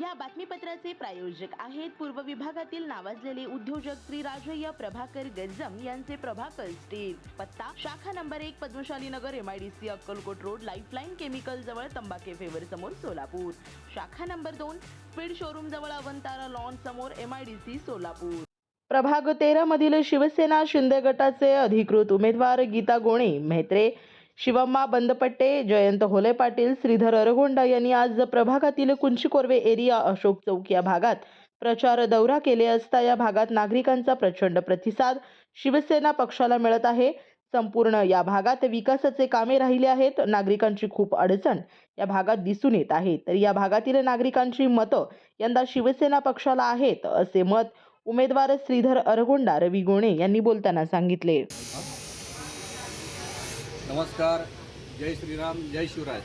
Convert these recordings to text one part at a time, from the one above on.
या बातमीपत्राचे प्रायोजक आहेत पूर्व विभागातील नावाजलेले उद्योजक श्री राजय्य प्रभाकर गज्जम यांचे प्रभाकर स्टील. पत्ता शाखा नंबर एक Padmashali Nagar MIDC Akkalkot road lifeline chemical जवळ तंबाखे फेवर समोर सोलापूर. शाखा नंबर दोन स्पीड शोरूम जवळ अवंतारा लॉन समोर एमआयडीसी सोलापूर. प्रभाग तेरा मधील शिवसेना शिंदे गटाचे अधिकृत उमेदवार गीता गोणे म्हेत्रे शिवम्मा बंदपट्टे जयंत होले पाटील श्रीधर अरगोंडा यांनी आज प्रभागातील कुंची कोरवे एरिया अशोक चौक या भागात प्रचार दौरा केले असता या भागात नागरिकांचा प्रचंड प्रतिसाद शिवसेना पक्षाला मिळत आहे. संपूर्ण या भागात विकासाचे कामे राहिले आहेत. नागरिकांची खूप अडचण या भागात दिसून येत आहे. तर या भागातील नागरिकांची मतं यंदा शिवसेना पक्षाला आहेत असे मत उमेदवार श्रीधर अरगोंडा रवी गोणे यांनी बोलताना सांगितले. नमस्कार जय श्रीराम जय शिवराय.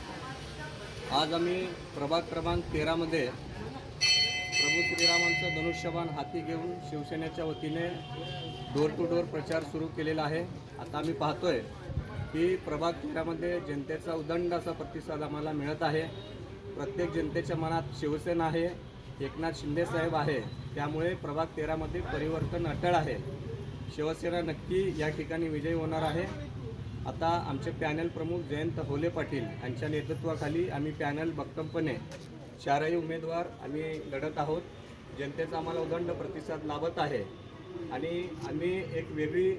आज आम्ही प्रभाग क्रमांक तेरामध्ये प्रभू श्रीरामांचं धनुष्यबाण हाती घेऊन शिवसेनेच्या वतीने डोर टू डोर प्रचार सुरू केलेला आहे. आता आम्ही पाहतोय की प्रभाग तेरामध्ये जनतेचा उदंड असा प्रतिसाद आम्हाला मिळत आहे. प्रत्येक जनतेच्या मनात शिवसेना आहे एकनाथ शिंदेसाहेब आहे. त्यामुळे प्रभाग तेरामध्ये परिवर्तन अटळ आहे. शिवसेना नक्की या ठिकाणी विजयी होणार आहे. आता आमचे पॅनल प्रमुख जयंत होले पाटील यांच्या नेतृत्वाखाली आम्ही पॅनल भक्कमपणे चारही उमेदवार आम्ही लढत आहोत. जनतेचा आम्हाला उदंड प्रतिसाद लाभत आहे. आणि आम्ही एक वेगळी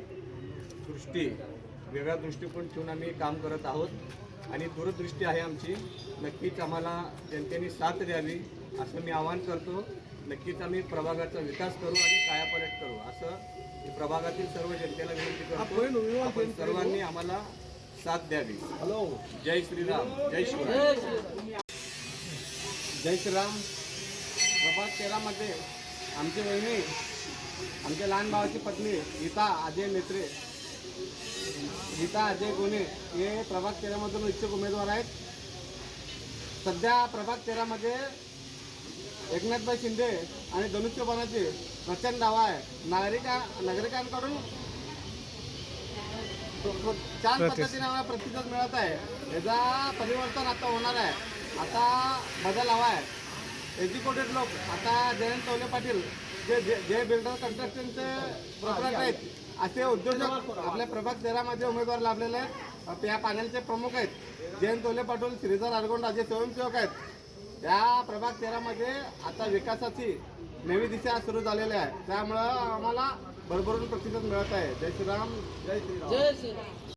दृष्टी वेगळा दृष्टिकोन ठेवून आम्ही काम करत आहोत आणि दूरदृष्टी आहे आमची. नक्कीच आम्हाला जनतेने साथ द्यावी असं मी आवाहन करतो. नक्कीच आम्ही प्रभागाचा विकास करू आणि कायापालट करू असं प्रभागातील सर्व जनतेला विनंती करतो. आपण सर्वांनी आम्हाला साथ द्यावी. हॅलो. जय श्रीराम. जय शिवराय जय श्रीराम. प्रभात तेरामध्ये आमची वहिनी आमच्या लहान भावाची पत्नी गीता अजय नेत्रे गीता अजय गोने हे प्रभाग तेरामधून इच्छुक उमेदवार आहेत. सध्या प्रभाग तेरामध्ये एकनाथभाई शिंदे आणि धनुष्यबाणाची प्रचंड दावा आहे. नागरिका नागरिकांकडून छान पद्धतीने आम्हाला प्रतिसाद मिळत आहे. याचा परिवर्तन आता होणार आहे. आता बदल हवा आहे. एज्युकेटेड लोक. आता जयंत टोले पाटील जे जे जे बिल्डर कन्स्ट्रक्शनचे प्रोग्राम आहेत असे उद्योजक आपल्या प्रभाग तेरामध्ये उमेदवार लाभलेले आहेत. या पॅनलचे प्रमुख आहेत जयंत टोले पाटील श्रीधर अरगोंडा जे स्वयंसेवक आहेत. या प्रभाग तेरामध्ये आता विकासाची नवी दिशा सुरू झालेली आहे. त्यामुळं आम्हाला भरभरून प्रतिसाद मिळत आहे. जय श्रीराम जय श्रीराम. श्री